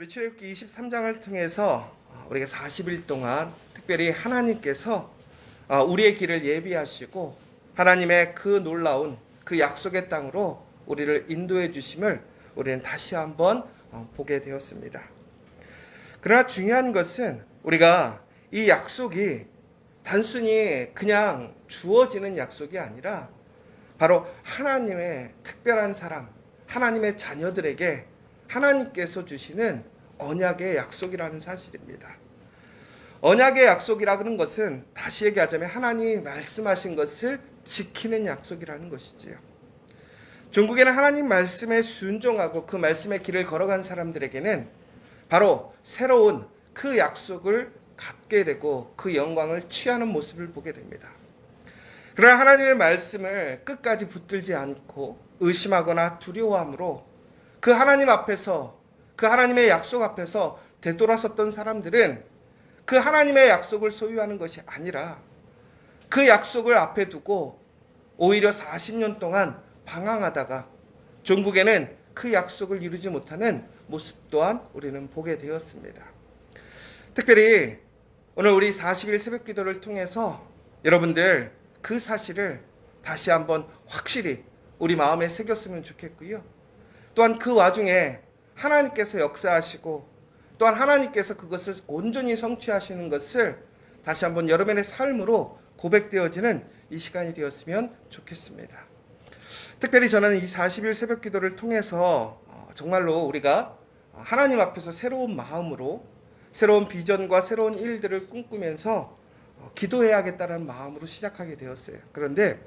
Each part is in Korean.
우리 출애굽기 23장을 통해서 어, 우리가 40일 동안 특별히 하나님께서 어, 우리의 길을 예비하시고 하나님의 그 놀라운 그 약속의 땅으로 우리를 인도해 주심을 우리는 다시 한번 어, 보게 되었습니다. 그러나 중요한 것은 우리가 이 약속이 단순히 그냥 주어지는 약속이 아니라 바로 하나님의 특별한 사람, 하나님의 자녀들에게 하나님께서 주시는 언약의 약속이라는 사실입니다. 언약의 약속이라는 것은 다시 얘기하자면 하나님이 말씀하신 것을 지키는 약속이라는 것이지요. 중국에는 하나님 말씀에 순종하고 그 말씀의 길을 걸어간 사람들에게는 바로 새로운 그 약속을 갖게 되고 그 영광을 취하는 모습을 보게 됩니다. 그러나 하나님의 말씀을 끝까지 붙들지 않고 의심하거나 두려워함으로 그 하나님 앞에서 그 하나님의 약속 앞에서 되돌아섰던 사람들은 그 하나님의 약속을 소유하는 것이 아니라 그 약속을 앞에 두고 오히려 40년 동안 방황하다가 종국에는 그 약속을 이루지 못하는 모습 또한 우리는 보게 되었습니다. 특별히 오늘 우리 40일 새벽 기도를 통해서 여러분들 그 사실을 다시 한번 확실히 우리 마음에 새겼으면 좋겠고요. 또한 그 와중에 하나님께서 역사하시고 또한 하나님께서 그것을 온전히 성취하시는 것을 다시 한번 여러분의 삶으로 고백되어지는 이 시간이 되었으면 좋겠습니다. 특별히 저는 이 40일 새벽 기도를 통해서 어, 정말로 우리가 하나님 앞에서 새로운 마음으로 새로운 비전과 새로운 일들을 꿈꾸면서 어, 기도해야겠다는 마음으로 시작하게 되었어요. 그런데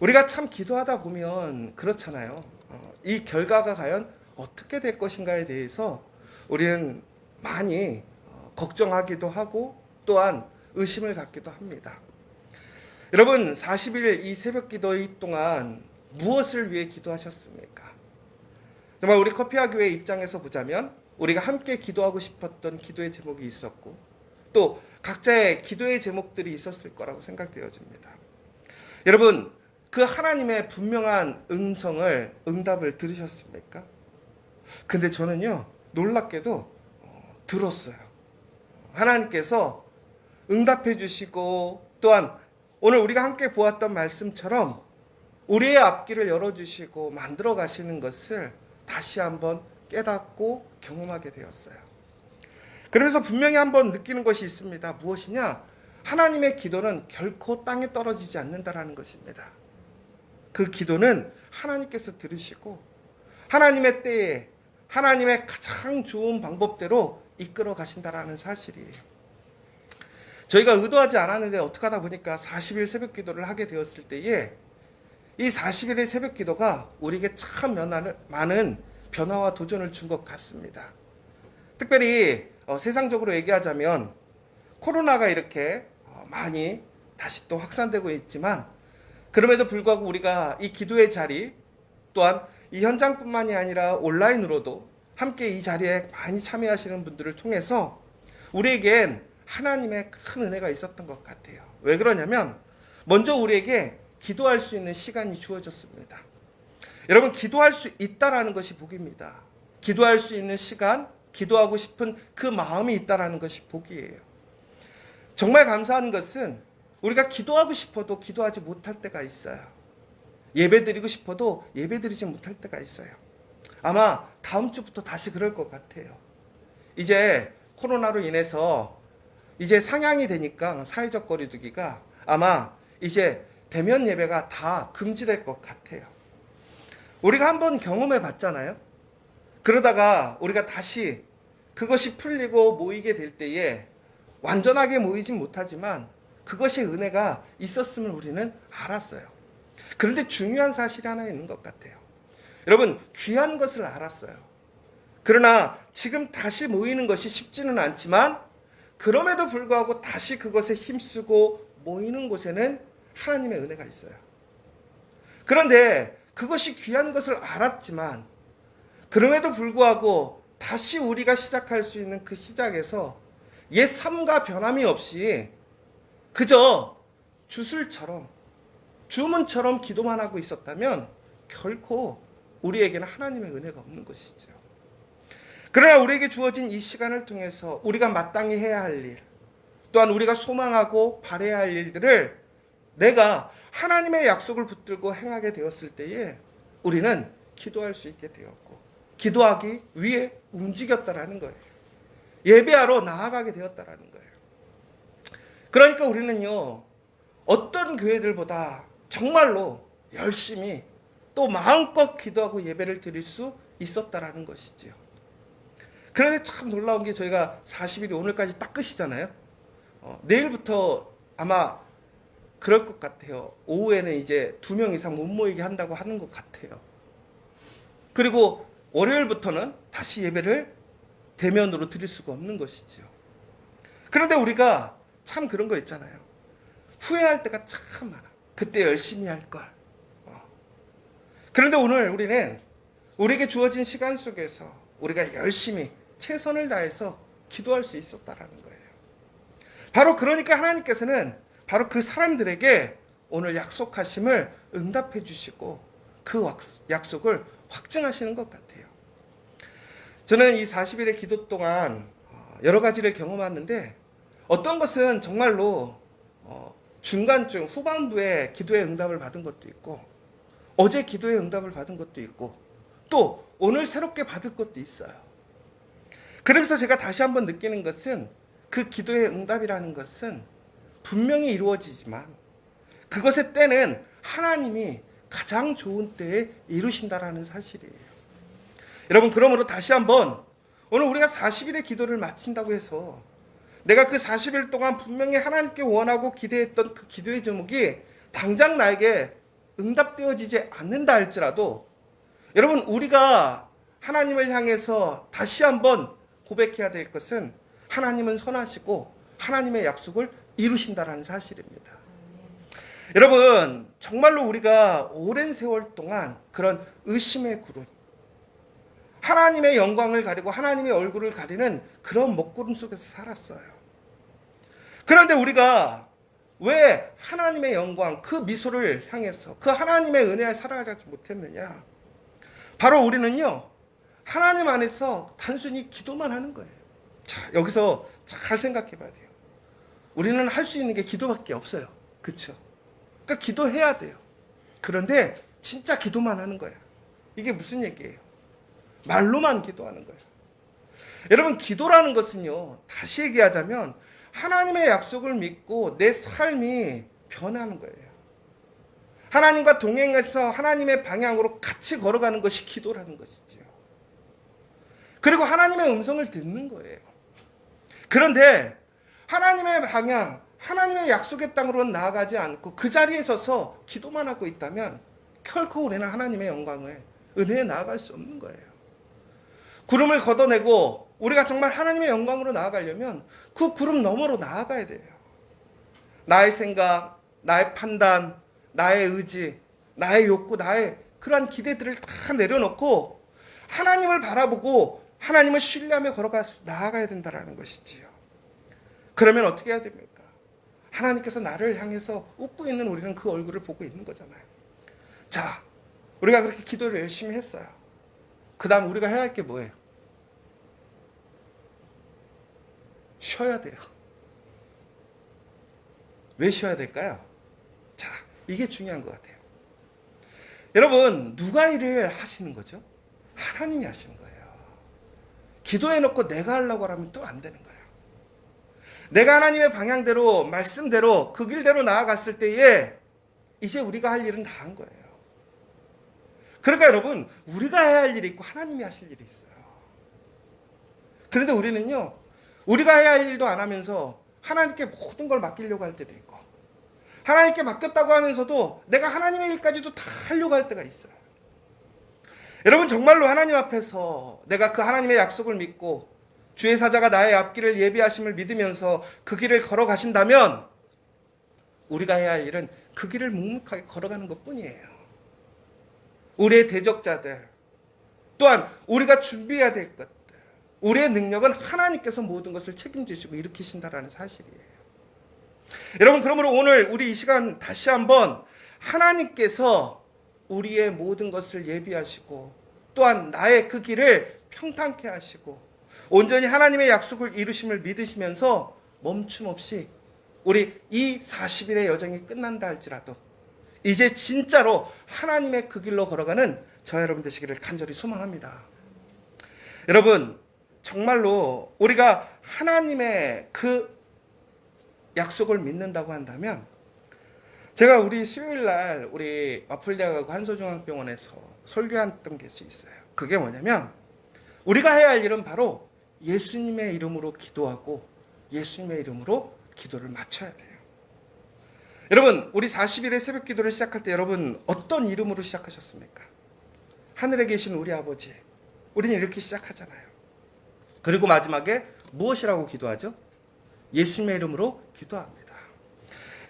우리가 참 기도하다 보면 그렇잖아요. 어, 이 결과가 과연 어떻게 될 것인가에 대해서 우리는 많이 어, 걱정하기도 하고 또한 의심을 갖기도 합니다. 여러분 40일 이 새벽 기도의 동안 무엇을 위해 기도하셨습니까? 정말 우리 커피아 교회 입장에서 보자면 우리가 함께 기도하고 싶었던 기도의 제목이 있었고 또 각자의 기도의 제목들이 있었을 거라고 생각되어집니다. 여러분 그 하나님의 분명한 음성을 응답을 들으셨습니까? 근데 저는요 놀랍게도 어, 들었어요. 하나님께서 응답해 주시고 또한 오늘 우리가 함께 보았던 말씀처럼 우리의 앞길을 열어주시고 만들어 가시는 것을 다시 한번 깨닫고 경험하게 되었어요. 그러면서 분명히 한번 느끼는 것이 있습니다. 무엇이냐? 하나님의 기도는 결코 땅에 떨어지지 않는다라는 것입니다. 그 기도는 하나님께서 들으시고 하나님의 때에 하나님의 가장 좋은 방법대로 이끌어 가신다라는 사실이에요. 저희가 의도하지 않았는데 어떻게 하다 보니까 40일 새벽 기도를 하게 되었을 때에 이 40일의 새벽 기도가 우리에게 참 많은 변화와 도전을 준 것 같습니다. 특별히 어, 세상적으로 얘기하자면 코로나가 이렇게 어, 많이 다시 또 확산되고 있지만 그럼에도 불구하고 우리가 이 기도의 자리 또한 이 현장뿐만이 아니라 온라인으로도 함께 이 자리에 많이 참여하시는 분들을 통해서 우리에겐 하나님의 큰 은혜가 있었던 것 같아요. 왜 그러냐면 먼저 우리에게 기도할 수 있는 시간이 주어졌습니다. 여러분 기도할 수 있다라는 것이 복입니다. 기도할 수 있는 시간, 기도하고 싶은 그 마음이 있다라는 것이 복이에요. 정말 감사한 것은 우리가 기도하고 싶어도 기도하지 못할 때가 있어요. 예배 드리고 싶어도 예배 드리지 못할 때가 있어요. 아마 다음 주부터 다시 그럴 것 같아요. 이제 코로나로 인해서 이제 상향이 되니까 사회적 거리두기가 아마 이제 대면 예배가 다 금지될 것 같아요. 우리가 한번 경험해 봤잖아요. 그러다가 우리가 다시 그것이 풀리고 모이게 될 때에 완전하게 모이진 못하지만 그것이 은혜가 있었음을 우리는 알았어요. 그런데 중요한 사실이 하나 있는 것 같아요. 여러분, 귀한 것을 알았어요. 그러나 지금 다시 모이는 것이 쉽지는 않지만 그럼에도 불구하고 다시 그것에 힘쓰고 모이는 곳에는 하나님의 은혜가 있어요. 그런데 그것이 귀한 것을 알았지만 그럼에도 불구하고 다시 우리가 시작할 수 있는 그 시작에서 옛 삶과 변함이 없이 그저 주술처럼 주문처럼 기도만 하고 있었다면 결코 우리에게는 하나님의 은혜가 없는 것이죠. 그러나 우리에게 주어진 이 시간을 통해서 우리가 마땅히 해야 할 일, 또한 우리가 소망하고 바래야 할 일들을 내가 하나님의 약속을 붙들고 행하게 되었을 때에 우리는 기도할 수 있게 되었고 기도하기 위해 움직였다라는 거예요. 예배하러 나아가게 되었다라는 거예요. 그러니까 우리는요 어떤 교회들보다 정말로 열심히 또 마음껏 기도하고 예배를 드릴 수 있었다라는 것이지요. 그런데 참 놀라운 게 저희가 40일이 오늘까지 딱 끝이잖아요. 어, 내일부터 아마 그럴 것 같아요. 오후에는 이제 두 명 이상 못 모이게 한다고 하는 것 같아요. 그리고 월요일부터는 다시 예배를 대면으로 드릴 수가 없는 것이지요. 그런데 우리가 참 그런 거 있잖아요. 후회할 때가 참 많아. 그때 열심히 할 걸. 어. 그런데 오늘 우리는 우리에게 주어진 시간 속에서 우리가 열심히 최선을 다해서 기도할 수 있었다라는 거예요. 바로 그러니까 하나님께서는 바로 그 사람들에게 오늘 약속하심을 응답해 주시고 그 약속을 확증하시는 것 같아요. 저는 이 40일의 기도 동안 어, 여러 가지를 경험하는데 어떤 것은 정말로 어, 중간쯤 후반부에 기도의 응답을 받은 것도 있고 어제 기도의 응답을 받은 것도 있고 또 오늘 새롭게 받을 것도 있어요. 그러면서 제가 다시 한번 느끼는 것은 그 기도의 응답이라는 것은 분명히 이루어지지만 그것의 때는 하나님이 가장 좋은 때에 이루신다라는 사실이에요. 여러분 그러므로 다시 한번 오늘 우리가 40일의 기도를 마친다고 해서 내가 그 40일 동안 분명히 하나님께 원하고 기대했던 그 기도의 제목이 당장 나에게 응답되어지지 않는다 할지라도 여러분 우리가 하나님을 향해서 다시 한번 고백해야 될 것은 하나님은 선하시고 하나님의 약속을 이루신다라는 사실입니다. 여러분 정말로 우리가 오랜 세월 동안 그런 의심의 구름 하나님의 영광을 가리고 하나님의 얼굴을 가리는 그런 먹구름 속에서 살았어요. 그런데 우리가 왜 하나님의 영광, 그 미소를 향해서 그 하나님의 은혜에 살아가지 못했느냐? 바로 우리는요, 하나님 안에서 단순히 기도만 하는 거예요. 자, 여기서 잘 생각해 봐야 돼요. 우리는 할 수 있는 게 기도밖에 없어요. 그쵸? 그러니까 기도해야 돼요. 그런데 진짜 기도만 하는 거야. 이게 무슨 얘기예요? 말로만 기도하는 거예요. 여러분, 기도라는 것은요, 다시 얘기하자면, 하나님의 약속을 믿고 내 삶이 변하는 거예요. 하나님과 동행해서 하나님의 방향으로 같이 걸어가는 것이 기도라는 것이죠. 그리고 하나님의 음성을 듣는 거예요. 그런데 하나님의 방향, 하나님의 약속의 땅으로 나아가지 않고 그 자리에 서서 기도만 하고 있다면 결코 우리는 하나님의 영광을 은혜에 나아갈 수 없는 거예요. 구름을 걷어내고 우리가 정말 하나님의 영광으로 나아가려면 그 구름 너머로 나아가야 돼요. 나의 생각, 나의 판단, 나의 의지, 나의 욕구, 나의 그러한 기대들을 다 내려놓고 하나님을 바라보고 하나님을 신뢰하며 걸어가 나아가야 된다라는 것이지요. 그러면 어떻게 해야 됩니까? 하나님께서 나를 향해서 웃고 있는 우리는 그 얼굴을 보고 있는 거잖아요. 자, 우리가 그렇게 기도를 열심히 했어요. 그 다음 우리가 해야 할 게 뭐예요? 쉬어야 돼요. 왜 쉬어야 될까요? 자, 이게 중요한 것 같아요. 여러분, 누가 일을 하시는 거죠? 하나님이 하시는 거예요. 기도해놓고 내가 하려고 하면 또 안 되는 거예요. 내가 하나님의 방향대로, 말씀대로, 그 길대로 나아갔을 때에 이제 우리가 할 일은 다 한 거예요. 그러니까 여러분, 우리가 해야 할 일이 있고 하나님이 하실 일이 있어요. 그런데 우리는요, 우리가 해야 할 일도 안 하면서 하나님께 모든 걸 맡기려고 할 때도 있고, 하나님께 맡겼다고 하면서도 내가 하나님의 일까지도 다 하려고 할 때가 있어요. 여러분, 정말로 하나님 앞에서 내가 그 하나님의 약속을 믿고 주의 사자가 나의 앞길을 예비하심을 믿으면서 그 길을 걸어가신다면 우리가 해야 할 일은 그 길을 묵묵하게 걸어가는 것 뿐이에요. 우리의 대적자들, 또한 우리가 준비해야 될 것들, 우리의 능력은 하나님께서 모든 것을 책임지시고 일으키신다라는 사실이에요. 여러분, 그러므로 오늘 우리 이 시간 다시 한번 하나님께서 우리의 모든 것을 예비하시고 또한 나의 그 길을 평탄케 하시고 온전히 하나님의 약속을 이루심을 믿으시면서 멈춤 없이 우리 이 40일의 여정이 끝난다 할지라도 이제 진짜로 하나님의 그 길로 걸어가는 저 여러분 되시기를 간절히 소망합니다. 여러분 정말로 우리가 하나님의 그 약속을 믿는다고 한다면 제가 우리 수요일 날 우리 마플대학하고 한소중앙병원에서 설교했던 것이 있어요. 그게 뭐냐면 우리가 해야 할 일은 바로 예수님의 이름으로 기도하고 예수님의 이름으로 기도를 마쳐야 돼요. 여러분, 우리 40일의 새벽 기도를 시작할 때 여러분 어떤 이름으로 시작하셨습니까? 하늘에 계신 우리 아버지. 우리는 이렇게 시작하잖아요. 그리고 마지막에 무엇이라고 기도하죠? 예수님의 이름으로 기도합니다.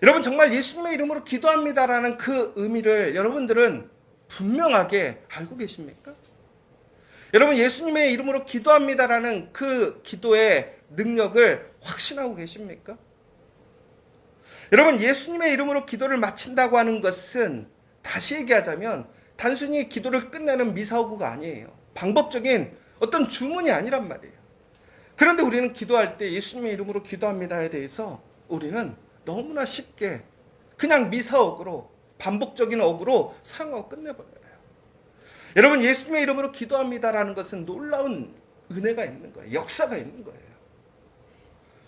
여러분 정말 예수님의 이름으로 기도합니다라는 그 의미를 여러분들은 분명하게 알고 계십니까? 여러분 예수님의 이름으로 기도합니다라는 그 기도의 능력을 확신하고 계십니까? 여러분 예수님의 이름으로 기도를 마친다고 하는 것은 다시 얘기하자면 단순히 기도를 끝내는 미사오구가 아니에요. 방법적인 어떤 주문이 아니란 말이에요. 그런데 우리는 기도할 때 예수님의 이름으로 기도합니다에 대해서 우리는 너무나 쉽게 그냥 미사억으로 반복적인 억으로 사용하고 끝내버려요. 여러분 예수님의 이름으로 기도합니다라는 것은 놀라운 은혜가 있는 거예요. 역사가 있는 거예요.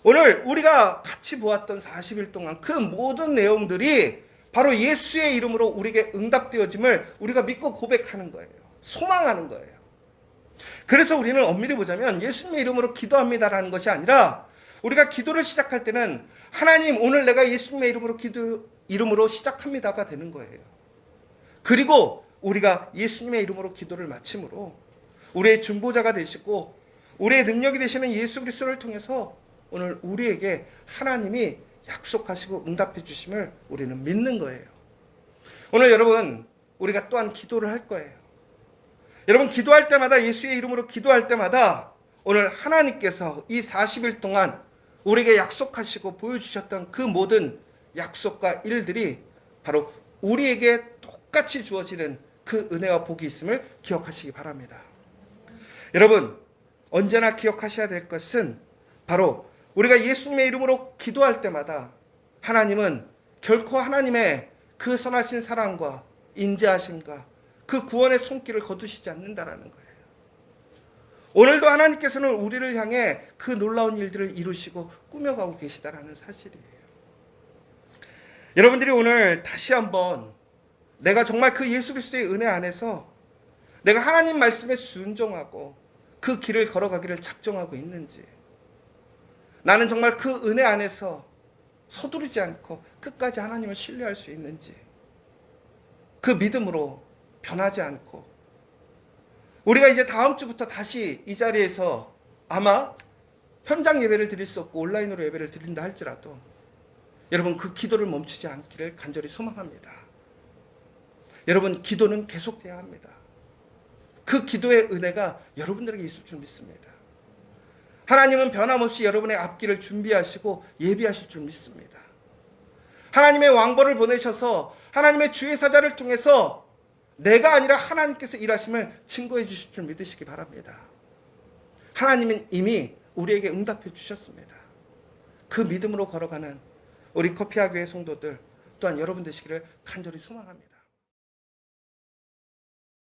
오늘 우리가 같이 보았던 40일 동안 그 모든 내용들이 바로 예수의 이름으로 우리에게 응답되어짐을 우리가 믿고 고백하는 거예요. 소망하는 거예요. 그래서 우리는 엄밀히 보자면 예수님의 이름으로 기도합니다라는 것이 아니라 우리가 기도를 시작할 때는 하나님 오늘 내가 예수님의 이름으로 기도 이름으로 시작합니다가 되는 거예요. 그리고 우리가 예수님의 이름으로 기도를 마침으로 우리의 중보자가 되시고 우리의 능력이 되시는 예수 그리스도를 통해서 오늘 우리에게 하나님이 약속하시고 응답해 주심을 우리는 믿는 거예요. 오늘 여러분 우리가 또한 기도를 할 거예요. 여러분 기도할 때마다 예수의 이름으로 기도할 때마다 오늘 하나님께서 이 40일 동안 우리에게 약속하시고 보여주셨던 그 모든 약속과 일들이 바로 우리에게 똑같이 주어지는 그 은혜와 복이 있음을 기억하시기 바랍니다. 여러분 언제나 기억하셔야 될 것은 바로 우리가 예수님의 이름으로 기도할 때마다 하나님은 결코 하나님의 그 선하신 사랑과 인자하심과 그 구원의 손길을 거두시지 않는다라는 거예요. 오늘도 하나님께서는 우리를 향해 그 놀라운 일들을 이루시고 꾸며가고 계시다라는 사실이에요. 여러분들이 오늘 다시 한번 내가 정말 그 예수 그리스도의 은혜 안에서 내가 하나님 말씀에 순종하고 그 길을 걸어가기를 작정하고 있는지 나는 정말 그 은혜 안에서 서두르지 않고 끝까지 하나님을 신뢰할 수 있는지 그 믿음으로 변하지 않고 우리가 이제 다음 주부터 다시 이 자리에서 아마 현장 예배를 드릴 수 없고 온라인으로 예배를 드린다 할지라도 여러분 그 기도를 멈추지 않기를 간절히 소망합니다. 여러분 기도는 계속돼야 합니다. 그 기도의 은혜가 여러분들에게 있을 줄 믿습니다. 하나님은 변함없이 여러분의 앞길을 준비하시고 예비하실 줄 믿습니다. 하나님의 왕벌을 보내셔서 하나님의 주의 사자를 통해서 내가 아니라 하나님께서 일하심을 증거해 주실 줄 믿으시기 바랍니다. 하나님은 이미 우리에게 응답해 주셨습니다. 그 믿음으로 걸어가는 우리 커피아 교회 성도들 또한 여러분 되시기를 간절히 소망합니다.